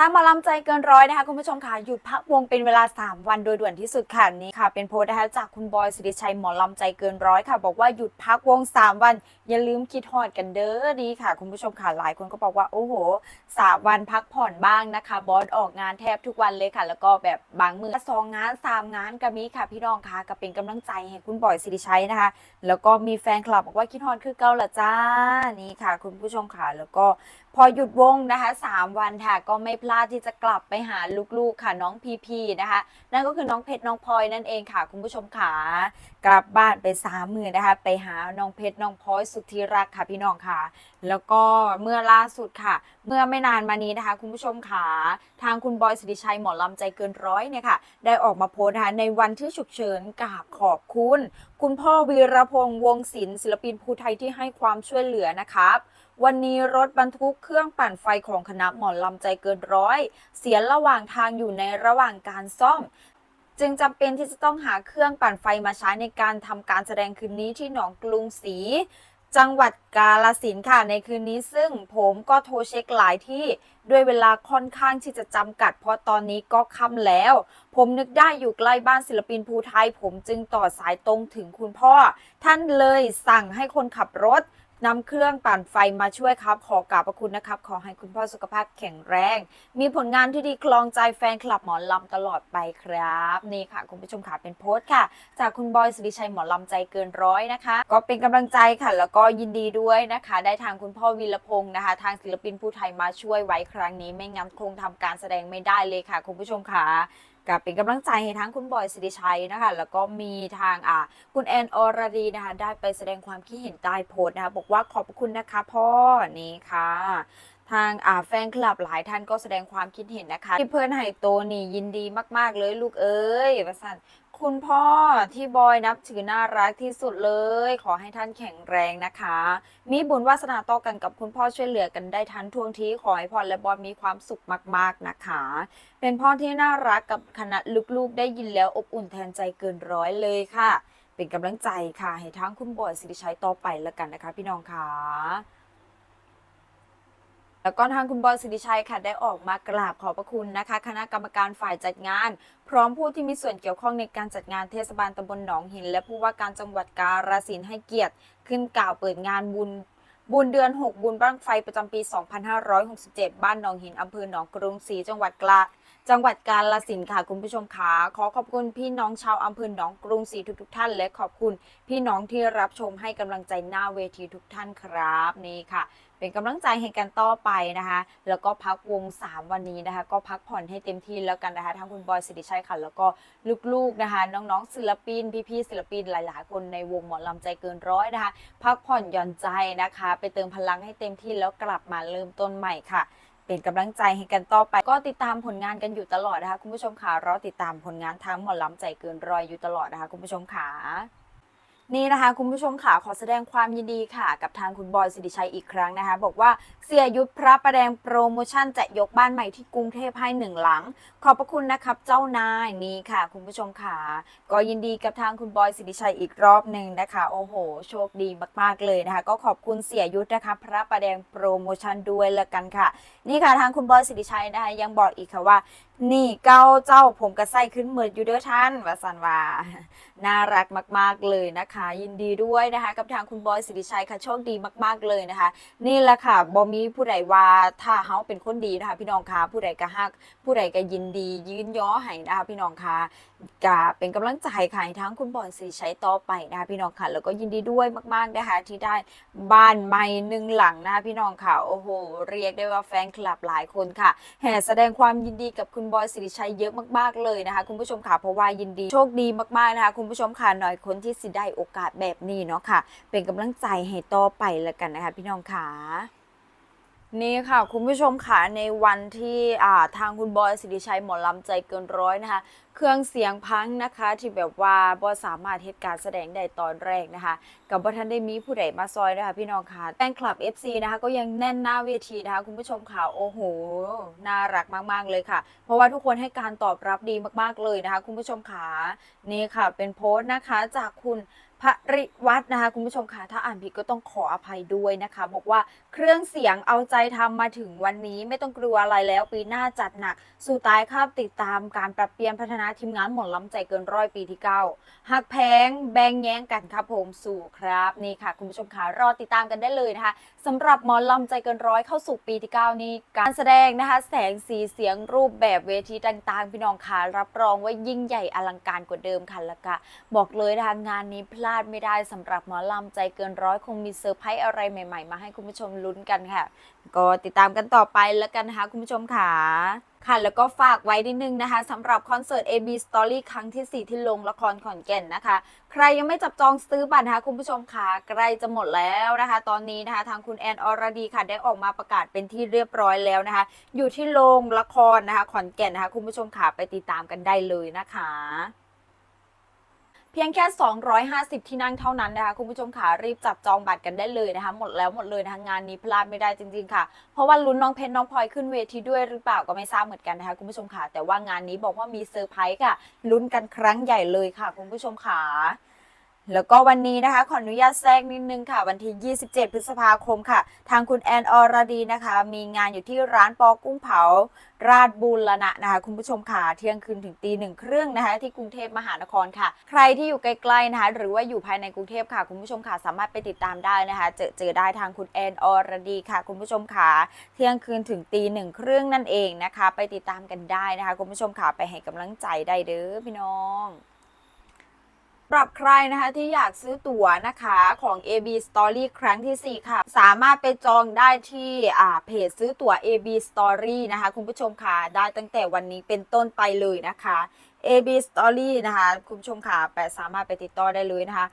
ทางหมอลำใจเกินร้อยนะคะคุณผู้ชมค่ะหยุดพักวงเป็นเวลา 3 วันโดยด่วนที่สุดค่ะนี่ค่ะ เป็นโพสต์นะคะจากคุณบอยสิริชัยหมอลำใจเกินร้อยค่ะ บอกว่าหยุดพักวง 3 วัน อย่าลืมคิดฮอดกันเด้อดีค่ะ คุณผู้ชมค่ะหลายคนก็บอกว่าโอ้โหสามวันพักผ่อนบ้างนะคะ บอสออกงานแทบทุกวันเลยค่ะ แล้วก็แบบบางมือสองงานสามงานก็มีค่ะ พี่น้องค่ะก็เป็นกำลังใจให้คุณบอยสิริชัยนะคะ แล้วก็มีแฟนคลับบอกว่าคิดฮอดคือเก่าละจ้านี่ค่ะ คุณผู้ชมค่ะแล้วก็ อหยุดวงนะคะ3วันค่ะก็ไม่พลาดที่จะกลับไปหาลูกๆค่ะน้องพีพีนะคะ นั่นก็คือน้องเพชรน้องพลอยนั่นเองค่ะ คุณผู้ชมขากลับบ้านไปสามมือนะคะ ไปหาน้องเพชรน้องพลอยสุดที่รักค่ะพี่น้องค่ะ แล้วก็เมื่อล่าสุดค่ะ เมื่อไม่นานมานี้นะคะ คุณผู้ชมค่ะทางคุณบอยสิริชัยหมอลำใจเกินร้อยเนี่ยค่ะ ได้ออกมาโพสต์นะคะในวันที่ฉุกเฉินกราบขอบคุณ คุณพ่อวีรพงษ์วงศิลป์ศิลปินภูไทยที่ให้ความช่วยเหลือนะครับ วันนี้รถบรรทุกเครื่องปั่นไฟของคณะหมอลำใจเกินร้อย เสียระหว่างทางอยู่ในระหว่างการซ่อม จึงจำเป็นที่จะต้องหาเครื่องปั่นไฟมาใช้ในการทำการแสดงคืนนี้ที่หนองกรุงศรีจังหวัดกาลสินค่ะในคืนนี้ซึ่งผมก็โทรเช็คหลายที่ด้วยเวลาค่อนข้างที่จะจำกัด เพราะตอนนี้ก็ค่ำแล้ว ผมนึกได้อยู่ใกล้บ้านศิลปินภูไทย ผมจึงต่อสายตรงถึงคุณพ่อ ท่านเลยสั่งให้คนขับรถ นำเครื่องปั่นไฟมาช่วยครับ ขอกราบพระคุณนะครับ ขอให้คุณพ่อสุขภาพแข็งแรง มีผลงานที่ดีคลองใจแฟนคลับหมอลำตลอดไปครับ นี่ค่ะ คุณผู้ชมค่ะเป็นโพสต์ค่ะ จากคุณบอยสิริชัยหมอลำใจเกินร้อยนะคะ ก็เป็นกำลังใจค่ะ แล้วก็ยินดีด้วยนะคะ ได้ทางคุณพ่อวีรพงศ์นะคะ ทางศิลปินผู้ไทยมาช่วยไว้ครั้งนี้ ไม่งั้นคงทำการแสดงไม่ได้เลยค่ะ คุณผู้ชมค่ะ กับเป็นกำลังใจให้ทั้งคุณบอยสิริชัยนะคะ แล้วก็มีทางอ่าคุณแอนอรดีนะคะ ได้ไปแสดงความคิดเห็นใต้โพสต์นะคะบอกว่าขอบคุณนะคะพ่อนี่ค่ะทางอ่าแฟนคลับหลายท่านก็แสดงความคิดเห็นนะคะ ที่เพื่อนไฮโตนี่ยินดีมาก ๆ เลยลูกเอ้ยประสัน คุณพ่อที่บอยนับถือน่ารักที่สุดเลย ขอให้ท่านแข็งแรงนะคะ มีบุญวาสนาต่อกันกับคุณพ่อช่วยเหลือกันได้ทันท่วงทีขอให้พรและบอยมีความสุขมากๆนะคะ เป็นพ่อที่น่ารักกับคณะลูกๆ ได้ยินแล้วอบอุ่นแทนใจเกินร้อยเลยค่ะ เป็นกำลังใจค่ะ ให้ทั้งคุณบอยสิริชัยต่อไปแล้วกันนะคะ พี่น้องค่ะ แล้วก็ทางคุณบอยสิริชัยค่ะได้ออกมากราบขอบพระคุณนะคะ คณะกรรมการฝ่ายจัดงาน พร้อมผู้ที่มีส่วนเกี่ยวข้องในการจัดงานเทศบาลตำบลหนองหิน และผู้ว่าการจังหวัดกาฬสินธุ์ให้เกียรติ ขึ้นกล่าวเปิดงานบุญบุญเดือน 6 บุญบ้างไฟประจำปี 2567 บ้านหนองหินอำเภอหนองกรุงศรีจังหวัดกลาจังหวัดกาฬสินธุ์ค่ะคุณผู้ชมขาขอขอบคุณพี่น้องชาวอำเภอหนองกรุงศรีทุกๆท่าน และขอบคุณพี่น้องที่รับชมให้กำลังใจหน้าเวทีทุกท่านครับนี่ค่ะ เป็นกำลังใจให้กันต่อไปนะคะ แล้วก็พักวง 3 วันนี้นะคะ ก็พักผ่อนให้เต็มที่แล้วกันนะคะทั้งคุณบอยสิริชัยค่ะแล้วก็ลูกๆนะคะ น้องๆศิลปิน พี่ๆศิลปินหลาย ๆ คนในวงหมอลำใจเกินร้อยนะคะ พักผ่อนหย่อนใจนะคะ ไปเติมพลังให้เต็มที่แล้วกลับมาเริ่มต้นใหม่ค่ะเป็นกำลังใจให้กันต่อไป ก็ติดตามผลงานกันอยู่ตลอดนะคะ คุณผู้ชมค่ะรอติดตามผลงานทั้งหมอลำใจเกินร้อยอยู่ตลอดนะคะ คุณผู้ชมค่ะ นี่นะคะคุณผู้ชมค่ะขอแสดงความยินดีค่ะ กับทางคุณบอยสิริชัยอีกครั้งนะคะ บอกว่าเสียยุทธพระประแดงโปรโมชั่นจะยกบ้านใหม่ที่กรุงเทพให้หนึ่งหลัง ขอบพระคุณนะครับเจ้านายนี่ค่ะ คุณผู้ชมค่ะ ก็ยินดีกับทางคุณบอยสิริชัยอีกรอบหนึ่งนะคะ โอ้โห โชคดีมากๆเลยนะคะ ก็ขอบคุณเสียยุทธนะคะ พระประแดงโปรโมชั่นด้วยละกันค่ะ นี่ค่ะทางคุณบอยสิริชัยนะคะยังบอกอีกค่ะว่านี่เก้าเจ้าผมกระไส้ขึ้นเหมือนอยู่เด้อท่านวาสันวาน่ารักมาก ๆเลยนะคะยินดีด้วยนะคะ กับทางคุณบอยสิริชัยค่ะโชคดีมาก ๆเลยนะคะ นี่แหละค่ะบอมีผู้ใดว่าถ้าเฮาเป็นคนดีนะคะ พี่น้องคะผู้ใดก็ฮัก ผู้ใดก็ยินดี ยืนย่อให้นะคะ พี่น้องคะกะเป็นกำลังใจค่ะให้ทั้งคุณบอยสิริชัยต่อไปนะคะพี่น้องค่ะแล้วก็ยินดีด้วยมาก ๆนะคะที่ได้บ้านใหม่หนึ่งหลังนะคะพี่น้องค่ะโอ้โห เรียกได้ว่าแฟนคลับหลายคนค่ะแห่แสดงความยินดีกับคุณบอยสิริชัยเยอะมาก ๆเลยนะคะ คุณผู้ชมค่ะเพราะว่ายินดีโชคดีมากๆนะคะคุณผู้ชมค่ะหน่อยคนที่สิได้โอกาสแบบนี้เนาะค่ะ เป็นกำลังใจให้ต่อไปแล้วกันนะคะ พี่น้องค่ะนี่ค่ะคุณผู้ชมค่ะในวันที่ทางคุณบอยสิริชัยหมอลำใจเกินร้อยนะคะ เครื่องเสียงพังนะคะ ที่แบบว่าบอสามารถเหตุการแสดงได้ตอนแรกนะคะ กับบ่ทันได้มีผู้ใดมาซอยนะคะพี่น้องค่ะแฟนคลับ FC นะคะก็ยังแน่นหน้าเวทีนะคะ คุณผู้ชมค่ะโอ้โหน่ารักมาก ๆ เลยค่ะ เพราะว่าทุกคนให้การตอบรับดีมากๆเลยนะคะ คุณผู้ชมค่ะนี่ค่ะเป็นโพสต์นะคะจากคุณ พริวัฒน์นะคะคุณผู้ชมค่ะถ้าอ่านผิดก็ต้องขออภัยด้วยนะคะ บอกว่าเครื่องเสียงเอาใจทำมาถึงวันนี้ไม่ต้องกลัวอะไรแล้วปีหน้าจัดหนัก สู่ตายครับติดตามการปรับเปลี่ยนพัฒนาทีมงานหมอล้ำใจเกินร้อยปีที่เก้าหักแพงแบงแย่งกันครับผมสู่ครับนี่ค่ะ คุณผู้ชมค่ะรอติดตามกันได้เลยนะคะสำหรับหมอลำใจเกินร้อยเข้าสู่ปีที่9นี้การแสดงนะคะแสงสีเสียงรูปแบบเวทีต่างๆ พี่น้องค่ะรับรองว่ายิ่งใหญ่อลังการกว่าเดิมค่ะแล้วก็บอกเลยนะคะงานนี้พลาดไม่ได้สำหรับหมอลำใจเกินร้อยคงมีเซอร์ไพรส์อะไรใหม่ๆ มาให้คุณผู้ชมลุ้นกันค่ะ ก็ติดตามกันต่อไปแล้วกันนะคะคุณผู้ชมค่ะค่ะแล้วก็ฝากไว้นิดนึงนะคะสำหรับคอนเสิร์ต AB Story ครั้งที่ 4 ที่ลงละครขอนแก่นนะคะ ใครยังไม่จับจองซื้อบัตรนะคะคุณผู้ชมค่ะใกล้จะหมดแล้วนะคะ ตอนนี้นะคะทางคุณแอนอรดีค่ะได้ออกมาประกาศเป็นที่เรียบร้อยแล้วนะคะ อยู่ที่โรงละครนะคะขอนแก่นนะคะคุณผู้ชมค่ะไปติดตามกันได้เลยนะคะ เพียงแค่ 250 ที่นั่งเท่านั้นนะคะคุณผู้ชมค่ะรีบจับจองบัตรกันได้เลยนะคะ หมดแล้วหมดเลยนะคะงานนี้พลาดไม่ได้จริง ๆ ค่ะ เพราะว่าลุ้นน้องเพชรน้องพลอยขึ้นเวทีด้วยหรือเปล่าก็ไม่ทราบเหมือนกันนะคะคุณผู้ชมค่ะแต่ว่างานนี้บอกว่ามีเซอร์ไพรส์ค่ะลุ้นกันครั้งใหญ่เลยค่ะ คุณผู้ชมค่ะ แล้วก็วันนี้นะคะขออนุญาตแทรกนิดนึงค่ะ วันที่ 27 พฤษภาคมค่ะ ทางคุณแอนอรดีนะคะ มีงานอยู่ที่ร้านปอกุ้งเผา ราชบูรณะนะคะ คุณผู้ชมค่ะเที่ยงคืนถึงตีหนึ่งครึ่งนะคะ ที่กรุงเทพมหานครค่ะ ใครที่อยู่ใกล้ๆนะคะ หรือว่าอยู่ภายในกรุงเทพค่ะ คุณผู้ชมค่ะสามารถไปติดตามได้นะคะ เจอเจอได้ทางคุณแอนอรดีค่ะ คุณผู้ชมค่ะเที่ยงคืนถึงตีหนึ่งครึ่งนั่นเองนะคะ ไปติดตามกันได้นะคะ คุณผู้ชมค่ะไปให้กำลังใจได้เด้อพี่น้อง สำหรับใครนะคะที่อยากซื้อตั๋วนะคะของ AB Story ครั้งที่ 4 ค่ะ สามารถไปจองได้ที่อ่าเพจซื้อตั๋ว AB Story นะคะ คุณผู้ชมค่ะ ได้ตั้งแต่วันนี้เป็นต้นไปเลยนะคะ AB Story นะคะ คุณผู้ชมค่ะไปสามารถไปติดต่อได้เลยนะคะ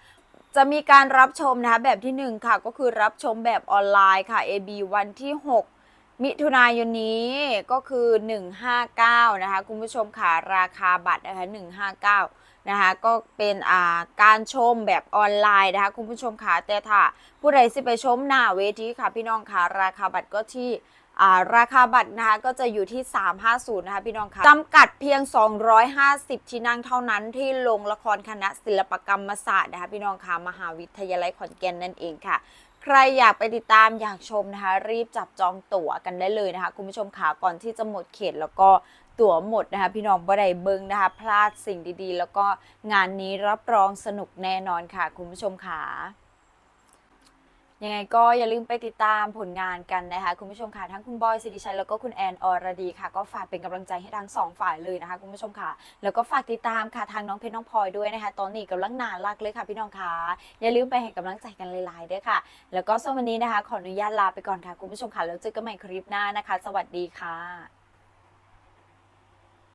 จะมีการรับชมนะคะแบบที่ 1 ค่ะ ก็คือรับชมแบบออนไลน์ค่ะ AB วันที่ 6 มิถุนายนนี้ก็คือ 159 นะคะ คุณผู้ชมค่ะราคาบัตรนะคะ 159 นะคะ ก็เป็นอ่าการชมแบบออนไลน์นะคะ คุณผู้ชมค่ะแต่ถ้าผู้ใดสิไปชมหน้าเวทีค่ะ พี่น้องค่ะราคาบัตรก็ที่าราคาบัตรนะคะก็จะอยู่ที่ 350 นะคะพี่น้องค่ะจำกัดเพียง 250 ที่นั่งเท่านั้นที่โรงละครคณะศิลปกรรมศาสตร์นะคะพี่น้องค่ะมหาวิทยาลัยขอนแก่นนั่นเองค่ะ ใครอยากไปติดตามอยากชมนะคะ รีบจับจองตั๋วกันได้เลยนะคะ คุณผู้ชมขาก่อนที่จะหมดเขตแล้วก็ตั๋วหมดนะคะ พี่น้องบ่ได้เบิงนะคะ พลาดสิ่งดีๆ แล้วก็งานนี้รับรองสนุกแน่นอนค่ะ คุณผู้ชมขา ยังไงก็อย่าลืมไปติดตามผลงานกันนะคะ คุณผู้ชมค่ะทั้งคุณบอยสิริชัยแล้วก็คุณแอนอรดีค่ะ ก็ฝากเป็นกำลังใจให้ทั้งสองฝ่ายเลยนะคะ คุณผู้ชมค่ะ แล้วก็ฝากติดตามค่ะทางน้องเพชรน้องพลอยด้วยนะคะ ตอนนี้กำลังนานรักเลยค่ะ พี่น้องค่ะอย่าลืมไปให้กำลังใจกันหลายๆด้วยค่ะ แล้วก็สำหรับวันนี้นะคะ ขออนุญาตลาไปก่อนค่ะคุณผู้ชมค่ะแล้วเจอกันใหม่คลิปหน้านะคะ สวัสดีค่ะ